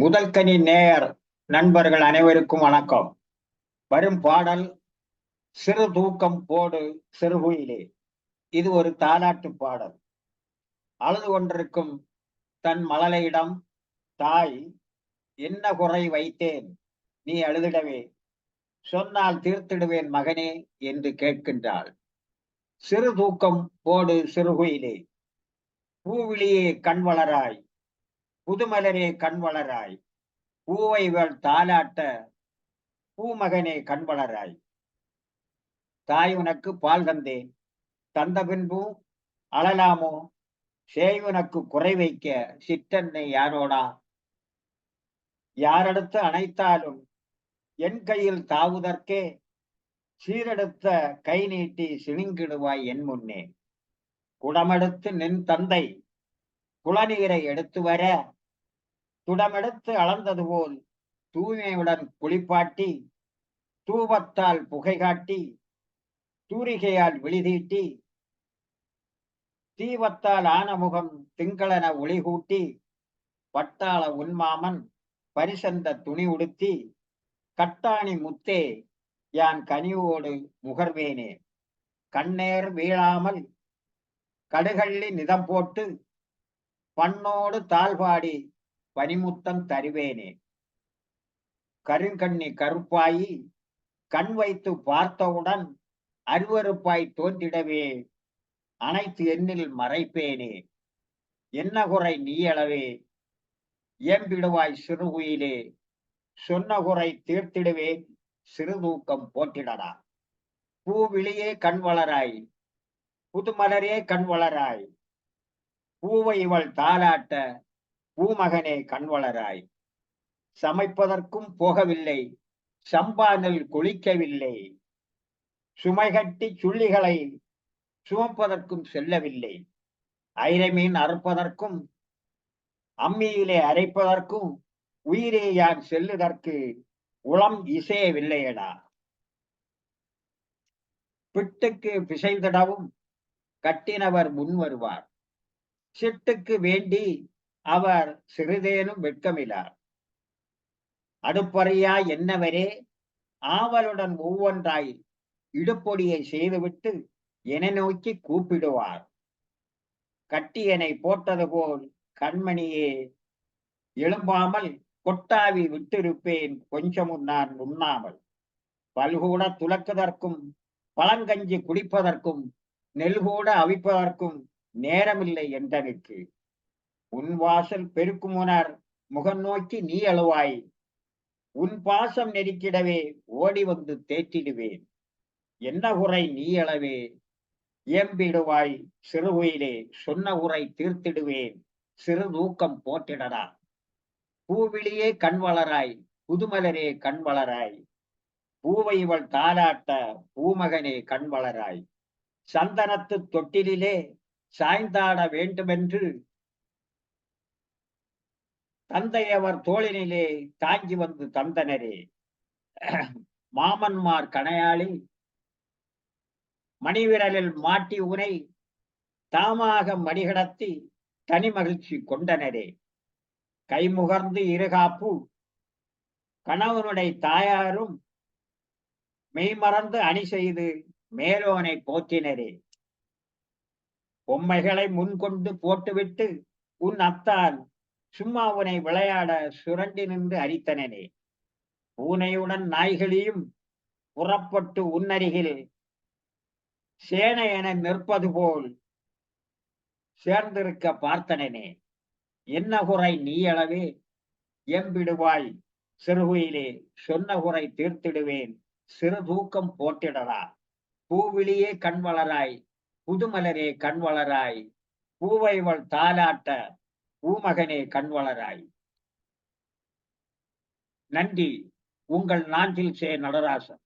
முதல்கனி நேயர் நண்பர்கள் அனைவருக்கும் வணக்கம். வரும் பாடல் சிறு தூக்கம் போடு சிறுகுயிலே இது ஒரு தாலாட்டு பாடல். அழுது கொண்டிருக்கும் தன் மழலையிடம் தாய் என்ன குறை வைத்தேன்? நீ அழுதிடவே. சொன்னால் தீர்த்திடுவேன் மகனே என்று கேட்கின்றாள். சிறு தூக்கம் போடு சிறுகுயிலே பூவிழியே கண் வளராய். புதுமலரே கண் வளராய். பூவைகள் தாலாட்ட பூமகனே கண் வளராய். தாய் உனக்கு பால் தந்தேன். தந்த பின்பும் அழலாமோ? சேயுனக்கு குறை வைக்க சிற்றன்னை யாரோடா? யாரெடுத்து அணைத்தாலும் என் கையில் தாவுதற்கே? சீரெடுத்த கை நீட்டி சிணுங்கிடுவாய் என் முன்னே. குடமெடுத்து நின் தந்தை. குளநீரை எடுத்து வர துடமெடுத்து அளந்தது போல் தூய்மையுடன் குளிப்பாட்டி தூபத்தால் புகை காட்டி தூரிகையால் விழிதீட்டி தீபத்தால் ஆனமுகம் திங்களென ஒளிகூட்டி வட்டாள உன்மாமன் பரிசந்த துணி உடுத்தி கட்டாணி முத்தே யான் கனிவோடு முகர்வேனே. கண்ணேர் வீழாமல் கடுகள்ளி நிதம் போட்டு பண்ணோடு தாழ்பாடி பனிமுத்தம் தருவேனே. கருங்கண்ணி கருப்பாயி கண் வைத்து பார்த்தவுடன் அருவறுப்பாய் தோன்றிடவே அனைத்து எண்ணில் மறைப்பேனே. என்ன குறை நீயளவே இயம்பிடுவாய் சிறுகுயிலே. சொன்ன குறை தீர்த்திடுவேன் சிறுதூக்கம் போட்டிடடா பூவிழியே கண் வளராய் புதுமலரே கண் வளராய். பூவை இவள் தாளாட்ட பூமகனே கண் வளராய் சமைப்பதற்கும் போகவில்லை சம்பானில் குளிக்கவில்லை. சுமைகட்டி சுள்ளிகளை சுமப்பதற்கும் செல்லவில்லை. ஐரமீன் அறுப்பதற்கும் அம்மியிலே அரைப்பதற்கும் உயிரே யான் செல்லுதற்கு உளம் இசையவில்லையடா. பிட்டுக்கு பிசைந்திடவும் கட்டினவர் முன் வருவார் சிட்டுக்கு வேண்டி அவர் சிறிதேனும் வெட்கமிலார். அடுப்பறையா என்னவரே ஆவலுடன் ஒவ்வொன்றாய் இடுப்பொடியை செய்துவிட்டு என நோக்கி கூப்பிடுவார். கட்டியனை போட்டது போல் கண்மணியே எழும்பாமல் கொட்டாவி விட்டிருப்பேன் கொஞ்சமும் நான் உண்ணாமல். பல்கூட துலக்குதற்கும் பழங்கஞ்சி குடிப்பதற்கும் நெல் கூட அவிப்பதற்கும் நேரமில்லை என்றனுக்கு உன் வாசல் பெருக்குமுனர் முகம் நோக்கி நீ அழுவாய். உன் பாசம் நெருக்கிடவே ஓடி வந்து தேற்றிடுவேன். என்ன உரை நீ அளவே? இயம்பிடுவாய் சிறுகுயிலே சொன்ன உரை தீர்த்திடுவேன். சிறு தூக்கம் போட்டிடடா பூவிழியே கண் வளராய் புதுமலரே கண் வளராய். பூவை இவள் தாராட்ட பூமகனே கண் வளராய். சந்தனத்து தொட்டிலே சாய்ந்தாட வேண்டுமென்று தந்தையவர் தோளினிலே தாங்கி வந்து தந்தனரே. மாமன்மார் கணையாளி மணிவிரலில் மாட்டி உனை தாமாக மடிகடத்தி தனி மகிழ்ச்சி கொண்டனரே. கைமுகர்ந்து இருகாப்பு கணவனுடைய தாயாரும் மெய்மறந்து அணி செய்து மேலோனை போற்றினரே. பொம்மைகளை முன்கொண்டு போட்டுவிட்டு உன் அத்தான் சும்மா உனை விளையாட சுரண்டி நின்று அரித்தனனே. பூனையுடன் நாய்களையும் புறப்பட்டு உன்னருகில் சேனை என நிற்பது போல் சேர்ந்திருக்க பார்த்தனனே. என்ன குறை நீ அளவே எம்பிடுவாய் சிறுகுயிலே சொன்ன குறை தீர்த்திடுவேன். சிறு தூக்கம் போட்டிடலா? பூவிழியே கண் வளராய் புதுமலரே கண் வளராய் பூவைவள் தாலாட்ட பூமகனே கண் வளராய். நன்றி. உங்கள் நாஞ்சில் சே நடராசன்.